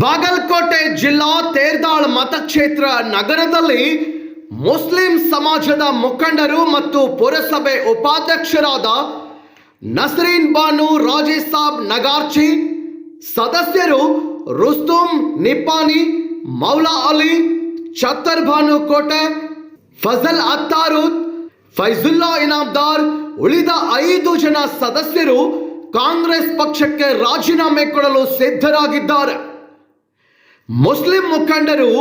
ಬಾಗಲಕೋಟೆ ಜಿಲ್ಲಾ ತೇರ್ದಾಳ್ ಮತಕ್ಷೇತ್ರ ನಗರದಲ್ಲಿ ಮುಸ್ಲಿಂ ಸಮಾಜದ ಮುಖಂಡರು ಮತ್ತು ಪುರಸಭೆ ಉಪಾಧ್ಯಕ್ಷರಾದ ನಸರೀನ್ ಬಾನು, ರಾಜೇ ಸಾಬ್ ನಗಾರ್ಚಿ, ಸದಸ್ಯರು ರುಸ್ತುಮ್ ನಿಪಾನಿ ಮೌಲಾ ಅಲಿ, ಛತ್ತರ್ ಭಾನು ಕೋಟೆ, ಫಜಲ್ ಅತ್ತಾರೂತ್, ಫೈಜುಲ್ಲಾ ಇನಾಮ್ದಾರ್ ಉಳಿದ ಐದು ಜನ ಸದಸ್ಯರು ಕಾಂಗ್ರೆಸ್ ಪಕ್ಷಕ್ಕೆ ರಾಜೀನಾಮೆ ಕೊಡಲು ಸಿದ್ಧರಾಗಿದ್ದಾರೆ. ಮುಸ್ಲಿಂ ಮುಖಂಡರು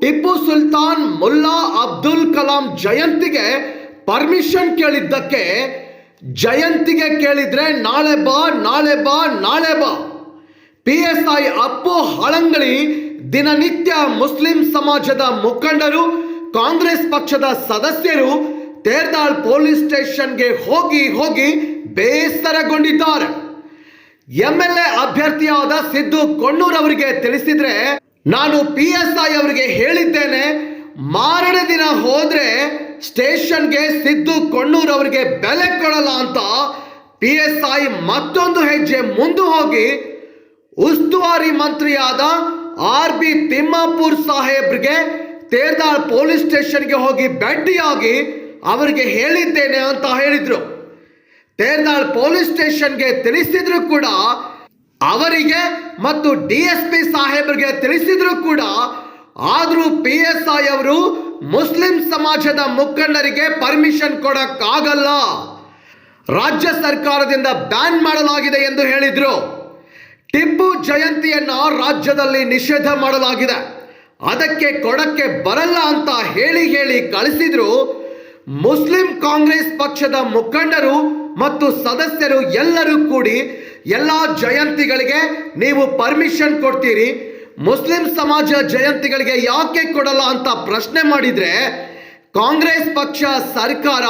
ಟಿಪ್ಪು ಸುಲ್ತಾನ್ ಮುಲ್ಲಾ ಅಬ್ದುಲ್ ಕಲಾಂ ಜಯಂತಿಗೆ ಪರ್ಮಿಷನ್ ಕೇಳಿದ್ದಕ್ಕೆ ಜಯಂತಿಗೆ ಕೇಳಿದ್ರೆ ನಾಳೆ ಬಾ ನಾಳೆ ಬಾ ನಾಳೆ ಬಾ. P S I Appu Halangali ದಿನನಿತ್ಯ ಮುಸ್ಲಿಂ ಸಮಾಜದ ಮುಖಂಡರು, ಕಾಂಗ್ರೆಸ್ ಪಕ್ಷದ ಸದಸ್ಯರು ತೇರ್ದಾಳ್ ಪೊಲೀಸ್ ಸ್ಟೇಷನ್ಗೆ ಹೋಗಿ ಹೋಗಿ ಬೇಸರಗೊಂಡಿದ್ದಾರೆ. ಎಂಎಲ್ಎ ಅಭ್ಯರ್ಥಿಯಾದ ಸಿದ್ದು ಕೊಣ್ಣೂರ್ ಅವರಿಗೆ ತಿಳಿಸಿದ್ರೆ ನಾನು ಪಿ ಎಸ್ ಐ ಅವರಿಗೆ ಹೇಳಿದ್ದೇನೆ, ಮಾರನೇ ದಿನ ಹೋದ್ರೆ ಸ್ಟೇಷನ್ಗೆ ಸಿದ್ದು ಕೊಣ್ಣೂರ್ ಅವರಿಗೆ ಬೆಲೆ ಕೊಡಲ್ಲ ಅಂತ ಪಿ ಎಸ್ ಐ ಮತ್ತೊಂದು ಹೆಜ್ಜೆ ಮುಂದೆ ಹೋಗಿ ಉಸ್ತುವಾರಿ ಮಂತ್ರಿಯಾದ ಆರ್ ಬಿ ತಿಮ್ಮಾಪುರ್ ಸಾಹೇಬ್ರಿಗೆ ತೇರ್ದಾಳ್ ಪೊಲೀಸ್ ಸ್ಟೇಷನ್ಗೆ ಹೋಗಿ ಭೇಟಿಯಾಗಿ ಅವರಿಗೆ ಹೇಳಿದ್ದೇನೆ ಅಂತ ಹೇಳಿದ್ರು. ತೇರ್ದಾಳ್ ಪೊಲೀಸ್ ಸ್ಟೇಷನ್ಗೆ ತಿಳಿಸಿದ್ರು ಕೂಡ ಅವರಿಗೆ ಮತ್ತು ಡಿ ಎಸ್ ಪಿ ಸಾಹೇಬರಿಗೆ ತಿಳಿಸಿದ್ರು ಕೂಡ, ಆದರೂ ಪಿ ಎಸ್ ಐ ಅವರು ಮುಸ್ಲಿಂ ಸಮಾಜದ ಮುಖಂಡರಿಗೆ ಪರ್ಮಿಷನ್ ಕೊಡಕ್ಕಾಗಲ್ಲ. ರಾಜ್ಯ ಸರ್ಕಾರದಿಂದ ಬ್ಯಾನ್ ಮಾಡಲಾಗಿದೆ ಎಂದು ಹೇಳಿದ್ರು. ಟಿಪ್ಪು ಜಯಂತಿಯನ್ನು ರಾಜ್ಯದಲ್ಲಿ ನಿಷೇಧ ಮಾಡಲಾಗಿದೆ. ಅದಕ್ಕೆ ಕೊಡಕ್ಕೆ ಬರಲ್ಲ ಅಂತ ಹೇಳಿ ಹೇಳಿ ಕಳಿಸಿದ್ರು. ಮುಸ್ಲಿಂ ಕಾಂಗ್ರೆಸ್ ಪಕ್ಷದ ಮುಖಂಡರು ಮತ್ತು ಸದಸ್ಯರು ಎಲ್ಲರೂ ಕೂಡಿ ಎಲ್ಲ ಜಯಂತಿಗಳಿಗೆ ನೀವು ಪರ್ಮಿಷನ್ ಕೊಡ್ತೀರಿ. ಮುಸ್ಲಿಂ ಸಮಾಜ ಜಯಂತಿಗಳಿಗೆ ಯಾಕೆ ಕೊಡಲ್ಲ ಅಂತ ಪ್ರಶ್ನೆ ಮಾಡಿದ್ರೆ, ಕಾಂಗ್ರೆಸ್ ಪಕ್ಷ ಸರ್ಕಾರ,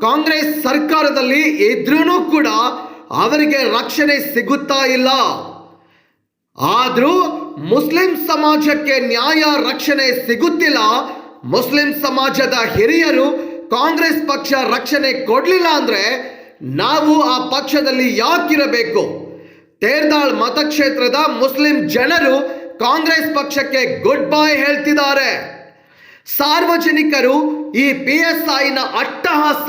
ಕಾಂಗ್ರೆಸ್ ಸರ್ಕಾರದಲ್ಲಿ ಇದ್ರೂ ಕೂಡ ಅವರಿಗೆ ರಕ್ಷಣೆ ಸಿಗುತ್ತಾ ಇಲ್ಲ. ಆದರೂ ಮುಸ್ಲಿಂ ಸಮಾಜಕ್ಕೆ ನ್ಯಾಯ ರಕ್ಷಣೆ ಸಿಗುತ್ತಿಲ್ಲ. ಮುಸ್ಲಿಂ ಸಮಾಜದ ಹಿರಿಯರು ಕಾಂಗ್ರೆಸ್ ಪಕ್ಷ ರಕ್ಷಣೆ ಕೊಡಲಿಲ್ಲ ಅಂದ್ರೆ ನಾವು ಆ ಪಕ್ಷದಲ್ಲಿ ಯಾಕಿರಬೇಕು? ತೇರ್ದಾಳ್ ಮತಕ್ಷೇತ್ರದ ಮುಸ್ಲಿಂ ಜನರು ಕಾಂಗ್ರೆಸ್ ಪಕ್ಷಕ್ಕೆ ಗುಡ್ ಬೈ ಹೇಳ್ತಿದ್ದಾರೆ. ಸಾರ್ವಜನಿಕರು ಈ ಪಿ ಎಸ್ ಐನ ಅಟ್ಟಹಾಸ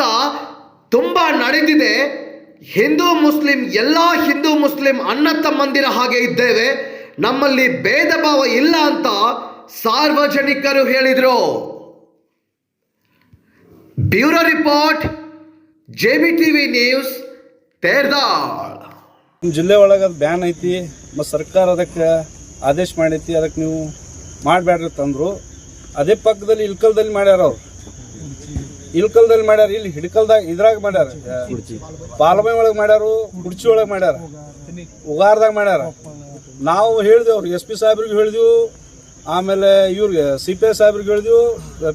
ತುಂಬಾ ನಡೆದಿದೆ. ಹಿಂದೂ ಮುಸ್ಲಿಂ, ಎಲ್ಲ ಹಿಂದೂ ಮುಸ್ಲಿಂ ಅಣ್ಣ ತಮ್ಮಂದಿರ ಹಾಗೆ ಇದ್ದೇವೆ. ನಮ್ಮಲ್ಲಿ ಭೇದ ಭಾವ ಇಲ್ಲ ಅಂತ ಸಾರ್ವಜನಿಕರು ಹೇಳಿದರು. Bureau report. J B TV news Terdal ನಿಮ್ಮ ಜಿಲ್ಲೆ ಒಳಗೆ ಅದು ಬ್ಯಾನ್ ಐತಿ, ಮತ್ತು ಸರ್ಕಾರ ಅದಕ್ಕೆ ಆದೇಶ ಮಾಡೈತಿ ಅದಕ್ಕೆ ನೀವು ಮಾಡಬೇಡ್ರಿ ತಂದರು. ಅದೇ ಪಕ್ಕದಲ್ಲಿ ಇಲ್ಕಲ್ದಲ್ಲಿ ಮಾಡ್ಯಾರ ಅವ್ರು. ಇಲ್ಕಲ್ದಲ್ಲಿ ಮಾಡ್ಯಾರ, ಇಲ್ಲಿ ಹಿಡ್ಕಲ್ದಾಗ ಇದ್ರಾಗ ಮಾಡ್ಯಾರ. ಪಾಲಮೆ ಒಳಗೆ ಮಾಡ್ಯಾರು ಕುರ್ಚಿ ಒಳಗೆ ಮಾಡ್ಯಾರ. ಉಗಾರದಾಗ ಮಾಡ್ಯಾರ. ನಾವು ಹೇಳಿದೆವು ಅವ್ರಿಗೆ ಎಸ್ ಪಿ ಸಾಹೇಬ್ರಿಗೆ ಹೇಳಿದೆವು, ಆಮೇಲೆ ಇವ್ರಿಗೆ, ಸಿ ಪಿ ಎಸ್ ಸಾಹೇಬ್ರಿಗೆ ಹೇಳಿದೆವು,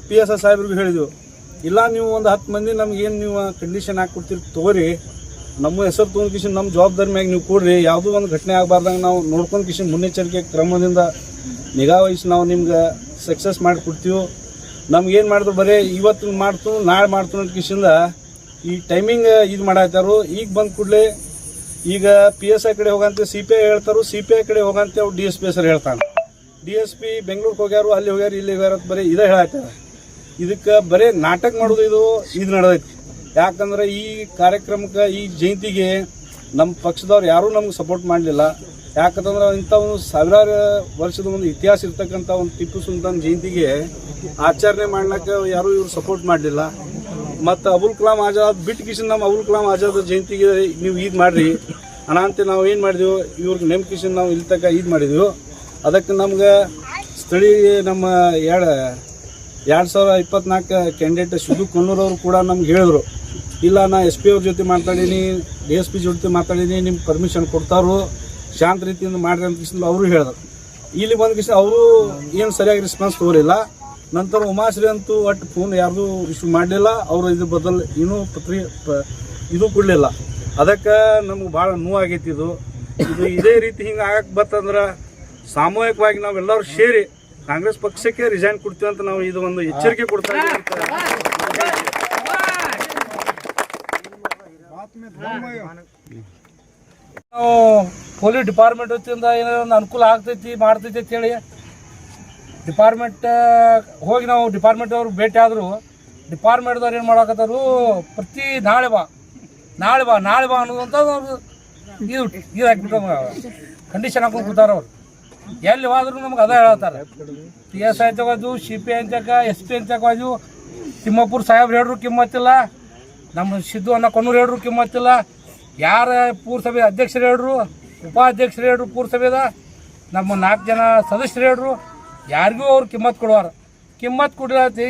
ಪಿ ಎಸ್ ಎಸ್ ಸಾಹೇಬ್ರಿಗೆ ಹೇಳಿದೆವು. ಇಲ್ಲ, ನೀವು ಒಂದು ಹತ್ತು ಮಂದಿ ನಮ್ಗೆ ಏನು ನೀವು ಕಂಡೀಷನ್ ಹಾಕ್ಕೊಡ್ತೀರಿ ತಗೋರಿ. ನಮ್ಮ ಹೆಸರು ತೊಗೊಂಡು ಕಿಶನ್ ನಮ್ಮ ಜವಾಬ್ದಾರಿ ಮ್ಯಾಗ ನೀವು ಕೊಡ್ರಿ. ಯಾವುದೂ ಒಂದು ಘಟನೆ ಆಗಬಾರ್ದಂಗೆ ನಾವು ನೋಡ್ಕೊಂಡು ಕಿಶನ್ ಮುನ್ನೆಚ್ಚರಿಕೆ ಕ್ರಮದಿಂದ ನಿಗಾ ವಹಿಸಿ ನಾವು ನಿಮ್ಗೆ ಸಕ್ಸಸ್ ಮಾಡಿಕೊಡ್ತೀವಿ ನಮ್ಗೆ ಏನು ಮಾಡಿದ್ರು ಬರೀ ಇವತ್ತು ಮಾಡ್ತು, ನಾಳೆ ಮಾಡ್ತು ಅಂತ ಕಿಶಿಂದ ಈ ಟೈಮಿಂಗ್ ಇದು ಮಾಡಾಯ್ತಾರು. ಈಗ ಬಂದ ಕೂಡಲೇ ಈಗ ಪಿ ಎಸ್ ಐ ಕಡೆ ಹೋಗಂತೆ ಸಿ ಪಿ ಐ ಹೇಳ್ತಾರು. ಸಿ ಪಿ ಐ ಕಡೆ ಹೋಗಂತೆ ಅವ್ರು ಡಿ ಎಸ್ ಪಿ ಹೆಸರು ಹೇಳ್ತಾನೆ. ಡಿ ಎಸ್ ಪಿ ಬೆಂಗಳೂರಿಗೆ ಹೋಗ್ಯಾರು, ಅಲ್ಲಿ ಹೋಗ್ಯಾರು, ಇಲ್ಲಿ ಹೋಗ್ಯಾರ ಬರೀ ಇದೇ ಹೇಳಾಯ್ತಾರೆ. ಇದಕ್ಕೆ ಬರೇ ನಾಟಕ ಮಾಡೋದು ಇದು ಇದು ನಡೆದೈತಿ. ಯಾಕಂದ್ರೆ ಈ ಕಾರ್ಯಕ್ರಮಕ್ಕೆ, ಈ ಜಯಂತಿಗೆ ನಮ್ಮ ಪಕ್ಷದವ್ರು ಯಾರೂ ನಮ್ಗೆ ಸಪೋರ್ಟ್ ಮಾಡಲಿಲ್ಲ. ಯಾಕಂದ್ರೆ ಇಂಥ ಒಂದು ಸಾವಿರಾರು ವರ್ಷದ ಒಂದು ಇತಿಹಾಸ ಇರ್ತಕ್ಕಂಥ ಒಂದು ಟಿಪ್ಪು ಸುಲ್ತಾನ್ ಜಯಂತಿಗೆ ಆಚರಣೆ ಮಾಡ್ಲಿಕ್ಕೆ ಯಾರೂ ಇವ್ರು ಸಪೋರ್ಟ್ ಮಾಡಲಿಲ್ಲ. ಮತ್ತು ಅಬುಲ್ ಕಲಾಂ ಆಜಾದ್ ಬಿಟ್ಟು ಕಿಶನ್ ನಮ್ಮ ಅಬುಲ್ ಕಲಾಂ ಆಜಾದ್ ಜಯಂತಿಗೆ ನೀವು ಇದು ಮಾಡಿರಿ. ಅಂತ ನಾವು ಏನು ಮಾಡಿದೆವು, ಇವ್ರಿಗೆ ನೇಮಕಿಶನ್ ನಾವು ಇಲ್ಲಿ ತನಕ ಇದು ಮಾಡಿದೆವು. ಅದಕ್ಕೆ ನಮ್ಗೆ ಸ್ಥಳೀಯ ನಮ್ಮ ಎರಡು ಎರಡು ಸಾವಿರ ಇಪ್ಪತ್ನಾಲ್ಕು ಕ್ಯಾಂಡಿಡೇಟ್ ಸಿದ್ದು ಅವರು ಕೂಡ ನಮ್ಗೆ ಹೇಳಿದ್ರು. ಇಲ್ಲ, ನಾ ಎಸ್ ಪಿ ಅವ್ರ ಜೊತೆ ಮಾತಾಡೀನಿ ಡಿ ಎಸ್ ಪಿ ಜೊತೆ ಮಾತಾಡೀನಿ ನಿಮ್ಗೆ ಪರ್ಮಿಷನ್ ಕೊಡ್ತಾರು, ಶಾಂತ ರೀತಿಯಿಂದ ಮಾಡ್ರಿ ಅಂತ ಕಿಸಿಂದ ಅವರು ಹೇಳಿದ್ರು. ಇಲ್ಲಿ ಬಂದ ಕಿಸಿಂದ ಅವರು ಏನು ಸರಿಯಾಗಿ ರೆಸ್ಪಾನ್ಸ್ ತಗೋಲಿಲ್ಲ ನಂತರ ಉಮಾಶ್ರೀ ಅಂತೂ ಒಟ್ಟು ಫೋನ್ ಯಾರ್ದು ಇಶ್ಯೂ ಮಾಡಲಿಲ್ಲ. ಅವರು ಇದ್ರ ಬದಲು ಏನೂ ಪತ್ರಿ ಇದು ಕೊಡಲಿಲ್ಲ. ಅದಕ್ಕೆ ನಮ್ಗೆ ಭಾಳ ನೋವಾಗೈತಿ ಇದು. ಇದು ಇದೇ ರೀತಿ ಹಿಂಗೆ ಆಗಕ್ಕೆ ಬತ್ತಂದ್ರೆ ಸಾಮೂಹಿಕವಾಗಿ ನಾವೆಲ್ಲರೂ ಸೇರಿ ಕಾಂಗ್ರೆಸ್ ಪಕ್ಷಕ್ಕೆ ರಿಸೈನ್ ಕೊಡ್ತೀವಿ ಅಂತ ನಾವು ಇದು ಒಂದು ಎಚ್ಚರಿಕೆ ಕೊಡ್ತಾ ನಾವು ಪೊಲೀಸ್ ಡಿಪಾರ್ಟ್ಮೆಂಟ್ ವತಿಯಿಂದ ಏನೋ ಒಂದು ಅನುಕೂಲ ಆಗ್ತೈತಿ, ಮಾಡ್ತೈತಿ ಅಂತೇಳಿ ಡಿಪಾರ್ಟ್ಮೆಂಟ್, ಹೋಗಿ ನಾವು ಡಿಪಾರ್ಟ್ಮೆಂಟ್ ಭೇಟಿ ಆದರು. ಡಿಪಾರ್ಟ್ಮೆಂಟ್ದವ್ರು ಏನು ಮಾಡಾಕತ್ತಾರು, ಪ್ರತಿ ನಾಳೆ ಬಾ ನಾಳೆ ಬಾ ನಾಳೆ ಬಾ ಅನ್ನೋದಂತ ಅವ್ರು ಇದು ಇದು ಹಾಕ್ಬಿಟ್ಟು ಕಂಡೀಷನ್ ಹಾಕೊಂಡು ಕೂತಾರ ಅವ್ರು. ಎಲ್ಲಿ ಹೋದ್ರು ನಮ್ಗೆ ಅದ ಹೇಳ್ತಾರೆ. ಪಿ ಎಸ್ ಐ ತಗೋದು ಸಿ ಪಿ ಅಂತಕ ಎಸ್ ಪಿ ಅಂತ ತಗೋದು ತಿಮ್ಮಾಪುರ ಸಾಹೇಬ್ರು ಹೇಳ್ರು ಕಿಮ್ಮತ್ತಿಲ್ಲ. ನಮ್ಮ ಸಿದ್ದು ಅನ್ನ ಕೊನ್ನೂರು ಹೇಳ್ರು ಕಿಮ್ಮತ್ತಿಲ್ಲ. ಯಾರ ಪುರಸಭೆ ಅಧ್ಯಕ್ಷರು ಹೇಳ್ರು ಉಪಾಧ್ಯಕ್ಷರು ಹೇಳ್ರು ಪುರಸಭೆದ, ನಮ್ಮ ನಾಲ್ಕು ಜನ ಸದಸ್ಯರು ಹೇಳ್ರು ಯಾರಿಗೂ ಅವ್ರು ಕಿಮ್ಮತ್ ಕೊಡುವಾರ ಕಿಮ್ಮತ್ ಕೊಡಲತ್ತಿ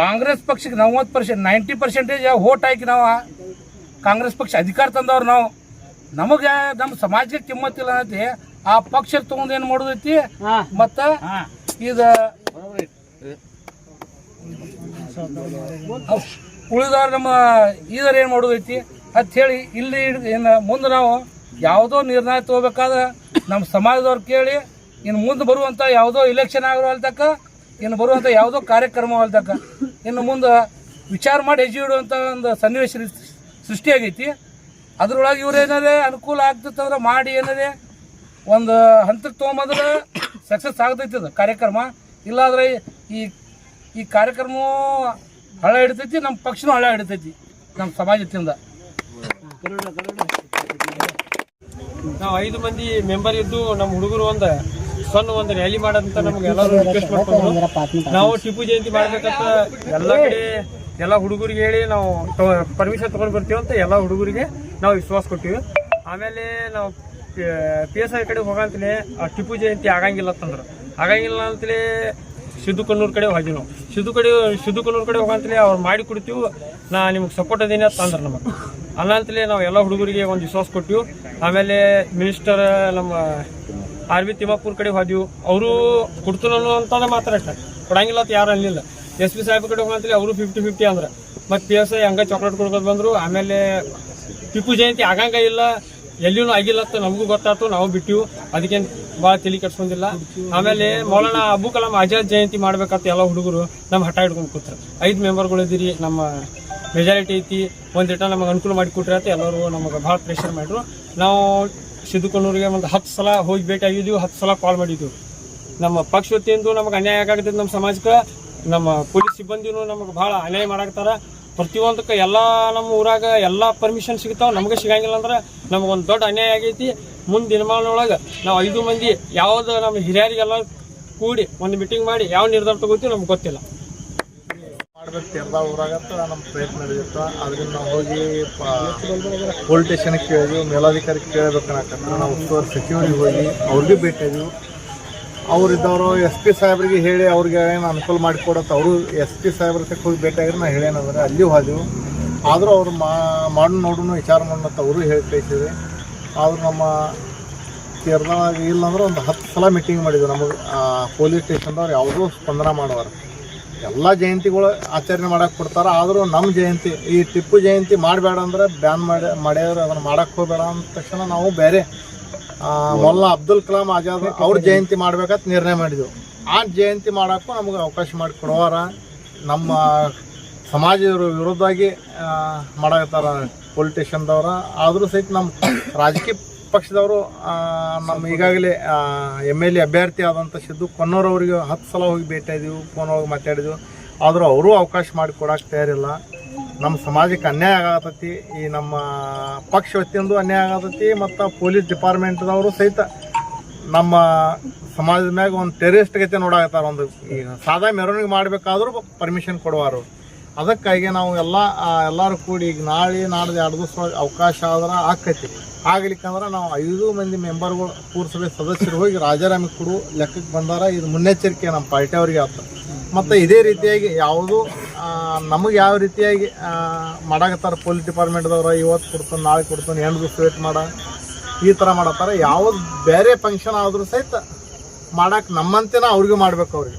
ಕಾಂಗ್ರೆಸ್ ಪಕ್ಷಕ್ಕೆ ನಲ್ವತ್ತು ಪರ್ಸೆಂಟ್ ನೈಂಟಿ ಪರ್ಸೆಂಟೇಜ್ ಓಟ್ ಹಾಕಿ ನಾವು, ಕಾಂಗ್ರೆಸ್ ಪಕ್ಷ ಅಧಿಕಾರ ತಂದವ್ರು ನಾವು. ನಮಗೆ ನಮ್ಮ ಸಮಾಜಕ್ಕೆ ಕಿಮ್ಮತ್ತಿಲ್ಲ ಅನ್ನತಿ ಆ ಪಕ್ಷ ತಗೊಂಡ್ ಏನು ಮಾಡುದೈತಿ? ಮತ್ತ ಇದು ಉಳಿದವ್ರ ನಮ್ಮ ಇದರ ಏನು ಮಾಡುದೈತಿ? ಅಂತ ಹೇಳಿ ಇಲ್ಲಿ ಏನು ಮುಂದೆ ನಾವು ಯಾವುದೋ ನಿರ್ಣಯ ತಗೋಬೇಕಾದ್ರೆ ನಮ್ಮ ಸಮಾಜದವ್ರು ಕೇಳಿ ಇನ್ನು ಮುಂದೆ ಬರುವಂಥ ಯಾವುದೋ ಇಲೆಕ್ಷನ್ ಆಗಿರೋ ಅಲ್ತಕ್ಕ ಇನ್ನು ಬರುವಂಥ ಯಾವುದೋ ಕಾರ್ಯಕ್ರಮ ಅಲ್ದಕ್ಕ ಇನ್ನು ಮುಂದೆ ವಿಚಾರ ಮಾಡಿ ಹೆಜ್ಜೆ ಇಡುವಂಥ ಒಂದು ಸನ್ನಿವೇಶ ಸೃಷ್ಟಿ- ಸೃಷ್ಟಿಯಾಗೈತಿ. ಅದ್ರೊಳಗೆ ಇವ್ರು ಏನಾರೇ ಅನುಕೂಲ ಆಗ್ತಿತ್ತಂದ್ರೆ ಮಾಡಿ ಏನಾರೆ ಒಂದು ಹಂತಕ್ಕೆ ತೊಗೊಂಬಂದ್ರೆ ಸಕ್ಸಸ್ ಆಗ್ತೈತಿ ಅದು ಕಾರ್ಯಕ್ರಮ. ಇಲ್ಲಾಂದ್ರೆ ಈ ಈ ಕಾರ್ಯಕ್ರಮ ಹಳ ಹಿಡಿತೈತಿ, ನಮ್ಮ ಪಕ್ಷನೂ ಹಳ ಹಿಡಿತೈತಿ, ನಮ್ಮ ಸಮಾಜದಿಂದ. ನಾವು ಐದು ಮಂದಿ ಮೆಂಬರ್ ಇದ್ದು ನಮ್ಮ ಹುಡುಗರು ಒಂದು, ಸಣ್ಣ ಒಂದು ರ್ಯಾಲಿ ಮಾಡೋದಂತ ನಮ್ಗೆ ಎಲ್ಲರೂ ರಿಕ್ವೆಸ್ಟ್ ಮಾಡ್ಕೊಂಡು ನಾವು ಟಿಪ್ಪು ಜಯಂತಿ ಮಾಡ್ಬೇಕಂತ ಎಲ್ಲ ಕಡೆ ಎಲ್ಲ ಹುಡುಗರಿಗೆ ಹೇಳಿ ನಾವು ಪರ್ಮಿಷನ್ ತೊಗೊಂಡು ಬರ್ತೀವಿ ಅಂತ ಎಲ್ಲ ಹುಡುಗರಿಗೆ ನಾವು ವಿಶ್ವಾಸ ಕೊಟ್ಟಿವಿ. ಆಮೇಲೆ ನಾವು ಪಿ ಎಸ್ ಐ ಕಡೆ ಹೋಗಂತಲೇ ಆ ಟಿಪ್ಪು ಜಯಂತಿ ಆಗಂಗಿಲ್ಲ ಅಂತಂದ್ರೆ. ಆಗಂಗಿಲ್ಲ ಅಂತಲೇ ಸಿದ್ದು ಕಣ್ಣೂರು ಕಡೆ ಹೋಗಿ ನಾವು. ಸಿದ್ದು ಕಡೆ, ಸಿದ್ದು ಕಣ್ಣೂರು ಕಡೆ ಹೋಗಂತಲೇ ಅವ್ರು ಮಾಡಿ ಕೊಡ್ತೀವಿ, ನಾ ನಿಮ್ಗೆ ಸಪೋರ್ಟ್ ಅದೀನಿ ಅಂತ ಅಂದ್ರೆ ನಮಗೆ. ಅನ್ನಂತಲೇ ನಾವು ಎಲ್ಲ ಹುಡುಗರಿಗೆ ಒಂದು ವಿಶ್ವಾಸ ಕೊಟ್ಟಿವಿ ಆಮೇಲೆ ಮಿನಿಸ್ಟರ್ ನಮ್ಮ ಆರ್ ಬಿ ತಿಮ್ಮಾಪುರ್ ಕಡೆ ಹೋದ್ವು. ಅವರು ಕೊಡ್ತಾನೋ ಅಂತಂದ್ರೆ ಮಾತ್ರ ಕೊಡಂಗಿಲ್ಲ ಅಂತ ಯಾರು ಅನ್ಲಿಲ್ಲ. ಎಸ್ ಪಿ ಸಾಹೇಬ್ ಕಡೆ ಹೋಗಂತಲೇ ಅವರು ಫಿಫ್ಟಿ ಫಿಫ್ಟಿ ಅಂದ್ರೆ. ಮತ್ತು ಪಿ ಎಸ್ ಐ ಹಂಗ ಚಾಕ್ಲೇಟ್ ಕೊಡ್ಕೊಂಡು ಬಂದರು. ಆಮೇಲೆ ಟಿಪ್ಪು ಜಯಂತಿ ಆಗಂಗ ಇಲ್ಲ. ಎಲ್ಲಿನೂ ಆಗಿಲ್ಲ ಅಂತ ನಮಗೂ ಗೊತ್ತಾಯ್ತು, ನಾವು ಬಿಟ್ಟಿವು. ಅದಕ್ಕೆ ಭಾಳ ತಲೆ ಕಟ್ಸ್ಕೊಂಡಿಲ್ಲ ಆಮೇಲೆ ಮೌಲಾನ ಅಬ್ಬು ಕಲಾಂ ಆಜಾದ್ ಜಯಂತಿ ಮಾಡ್ಬೇಕಂತ ಎಲ್ಲ ಹುಡುಗರು ನಮ್ಮ ಹಠ ಹಿಡ್ಕೊಂಡು ಕೂತ್ರ. ಐದು ಮೆಂಬರ್ಗಳು ಇದ್ದೀರಿ, ನಮ್ಮ ಮೆಜಾರಿಟಿ ಐತಿ, ಒಂದು ಇಟ ನಮಗೆ ಅನುಕೂಲ ಮಾಡಿ ಕೊಟ್ರಿ ಅಂತ ಎಲ್ಲರೂ ನಮಗೆ ಭಾಳ ಪ್ರೆಷರ್ ಮಾಡಿದ್ರು. ನಾವು ಸಿದ್ದುಕಣ್ಣೂರಿಗೆ ಒಂದು ಹತ್ತು ಸಲ ಹೋಗಿ ಭೇಟಿ ಆಗಿದ್ದೀವಿ ಹತ್ತು ಸಲ ಕಾಲ್ ಮಾಡಿದ್ದೀವಿ ನಮ್ಮ ಪಕ್ಷ ವತಿಯಿಂದ ನಮಗೆ ಅನ್ಯಾಯ ಆಗತೈತೆ ನಮ್ಮ ಸಮಾಜಕ್ಕೆ, ನಮ್ಮ ಪೊಲೀಸ್ ಸಿಬ್ಬಂದಿನೂ ನಮಗೆ ಭಾಳ ಅನ್ಯಾಯ ಮಾಡಾಕತ್ತಾರ. ಪ್ರತಿಯೊಂದಕ್ಕೆ ಎಲ್ಲ ನಮ್ಮ ಊರಾಗ ಎಲ್ಲ ಪರ್ಮಿಷನ್ ಸಿಗ್ತಾವೆ, ನಮಗೆ ಸಿಗಂಗಿಲ್ಲ ಅಂದ್ರೆ ನಮಗೊಂದು ದೊಡ್ಡ ಅನ್ಯಾಯ ಆಗೈತಿ. ಮುಂದೆ ದಿನಮಾನೊಳಗೆ ನಾವು ಐದು ಮಂದಿ ಯಾವ್ದು ನಮ್ಮ ಹಿರಿಯರಿಗೆಲ್ಲ ಕೂಡಿ ಒಂದು ಮೀಟಿಂಗ್ ಮಾಡಿ ಯಾವ ನಿರ್ಧಾರ ತಗೋತೀವಿ ನಮ್ಗೆ ಗೊತ್ತಿಲ್ಲ. ಮಾಡ್ಬೇಕು ಎಲ್ಲ ಊರಾಗತ್ತ ನಮ್ಮ ಪ್ರಯತ್ನ ನಡೆಯುತ್ತೆ. ಅದರಿಂದ ನಾವು ಹೋಗಿ ಪೊಲೀಸ್ ಸ್ಟೇಷನ್ಗೆ ಕೇಳಿದ್ವಿ ಮೇಲಾಧಿಕಾರಿ ಕೇಳಬೇಕು ಅನ್ನಕಂದ್ರೆ ನಾವು ಸಚಿವರಿಗೆ ಹೋಗಿ ಅವ್ರಿಗೆ ಭೇಟಿ ಆದ್ವಿ ಅವ್ರು ಇದ್ದವರು ಎಸ್ ಪಿ ಸಾಹೇಬ್ರಿಗೆ ಹೇಳಿ ಅವ್ರಿಗೆ ಏನು ಅನುಕೂಲ ಮಾಡಿಕೊಡತ್ತೆ ಅವರು ಎಸ್ ಪಿ ಸಾಹೇಬ್ರ ತಕ್ಕ ಹೋಗಿ ಭೇಟಿ ನಾನು ಹೇಳೇನಂದ್ರೆ ಅಲ್ಲಿ ಹೋದೆವು. ಆದರೂ ಅವ್ರು ಮಾಡು ನೋಡುನು ವಿಚಾರ ಮಾಡೋಣ ಅವರು ಹೇಳಿ ಕಳಿಸಿದ್ವಿ ಆದರೂ ನಮ್ಮ ಕೇರಳದಾಗ ಇಲ್ಲಂದ್ರೆ ಒಂದು ಹತ್ತು ಸಲ ಮೀಟಿಂಗ್ ಮಾಡಿದ್ವಿ ನಮಗೆ ಪೊಲೀಸ್ ಸ್ಟೇಷನ್ದವ್ರು ಯಾವುದೂ ಸ್ಪಂದನ ಮಾಡುವಾರ ಎಲ್ಲ ಜಯಂತಿಗಳು ಆಚರಣೆ ಮಾಡಕ್ಕೆ ಕೊಡ್ತಾರೆ. ಆದರೂ ನಮ್ಮ ಜಯಂತಿ, ಈ ಟಿಪ್ಪು ಜಯಂತಿ ಮಾಡಬೇಡ ಅಂದರೆ ಬ್ಯಾನ್ ಮಾಡಿ, ಮಾಡ್ಯಾರ, ಅದನ್ನು ಮಾಡಕ್ಕೆ ಹೋಗಬೇಡ ಅಂದ ತಕ್ಷಣ ನಾವು ಬೇರೆ ಮೊಲ್ಲ ಅಬ್ದುಲ್ ಕಲಾಂ ಆಜಾದ್ ಅವ್ರ ಜಯಂತಿ ಮಾಡ್ಬೇಕಂತ ನಿರ್ಣಯ ಮಾಡಿದ್ವು ಆ ಜಯಂತಿ ಮಾಡೋಕ್ಕೂ ನಮಗೆ ಅವಕಾಶ ಮಾಡಿ ಕೊಡುವಾರ ನಮ್ಮ ಸಮಾಜದ ವಿರುದ್ಧವಾಗಿ ಮಾಡಾಕತ್ತಾರ ಪೊಲಿಟಿಷಿಯನ್ದವ್ರ ಆದರೂ ಸಹಿತ ನಮ್ಮ ರಾಜಕೀಯ ಪಕ್ಷದವರು ನಮ್ಮ ಈಗಾಗಲೇ ಎಂ ಎಲ್ ಎ ಅಭ್ಯರ್ಥಿ ಆದಂಥ ಸಿದ್ದು ಕೊನ್ನೂರವ್ರಿಗೆ ಹತ್ತು ಸಲ ಹೋಗಿ ಭೇಟಿ ಆದಿವು ಫೋನ್ ಹೋಗಿ ಮಾತಾಡಿದ್ವಿ. ಆದರೂ ಅವರೂ ಅವಕಾಶ ಮಾಡಿ ಕೊಡಕ್ಕೆ ತಯಾರಿಲ್ಲ. ನಮ್ಮ ಸಮಾಜಕ್ಕೆ ಅನ್ಯಾಯ ಆಗತೈತಿ, ಈ ನಮ್ಮ ಪಕ್ಷ ವತಿಯಿಂದ ಅನ್ಯಾಯ ಆಗತೈತಿ, ಮತ್ತು ಪೊಲೀಸ್ ಡಿಪಾರ್ಟ್ಮೆಂಟ್ದವರು ಸಹಿತ ನಮ್ಮ ಸಮಾಜದ ಮ್ಯಾಗ ಒಂದು ಟೆರರಿಸ್ಟ್ ಗತಿ ನೋಡಾಕತ್ತಾರ ಒಂದು. ಈ ಸಾದಾ ಮೆರವಣಿಗೆ ಮಾಡಬೇಕಾದ್ರೂ ಪರ್ಮಿಷನ್ ಕೊಡುವಾರು ಅದಕ್ಕಾಗಿ ನಾವು ಎಲ್ಲ ಎಲ್ಲರೂ ಕೂಡಿ ಈಗ ನಾಳೆ, ನಾಡ್ದು ಎರಡು ದಿವಸ ಅವಕಾಶ ಆದ್ರೆ ಆಕೈತಿ. ಆಗ್ಲಿಕ್ಕಂದ್ರೆ ನಾವು ಐದು ಮಂದಿ ಮೆಂಬರ್ಗಳು ಪುರಸಭೆ ಸದಸ್ಯರು ಹೋಗಿ ರಾಜಾರಾಮಿ ಕೊಡು ಲೆಕ್ಕಕ್ಕೆ ಬಂದಾರ. ಇದು ಮುನ್ನೆಚ್ಚರಿಕೆ ನಮ್ಮ ಪಾರ್ಟಿ ಅವ್ರಿಗೆ ಆಗ್ತದೆ. ಮತ್ತು ಇದೇ ರೀತಿಯಾಗಿ ಯಾವುದು ನಮಗೆ ಯಾವ ರೀತಿಯಾಗಿ ಮಾಡಾಕತ್ತಾರ ಪೊಲೀಸ್ ಡಿಪಾರ್ಟ್ಮೆಂಟ್ದವ್ರು ಇವತ್ತು ಕೊಡ್ತಾನೆ ನಾಳೆ ಕೊಡ್ತಾನೆ ಎಂಟು ದಿವಸ ವೇಟ್ ಮಾಡ ಈ ಥರ ಮಾಡತ್ತಾರ. ಯಾವ್ದು ಬೇರೆ ಫಂಕ್ಷನ್ ಆದರೂ ಸಹಿತ ಮಾಡಕ್ಕೆ ನಮ್ಮಂತೆನ ಅವ್ರಿಗೂ ಮಾಡ್ಬೇಕು ಅವ್ರಿಗೆ.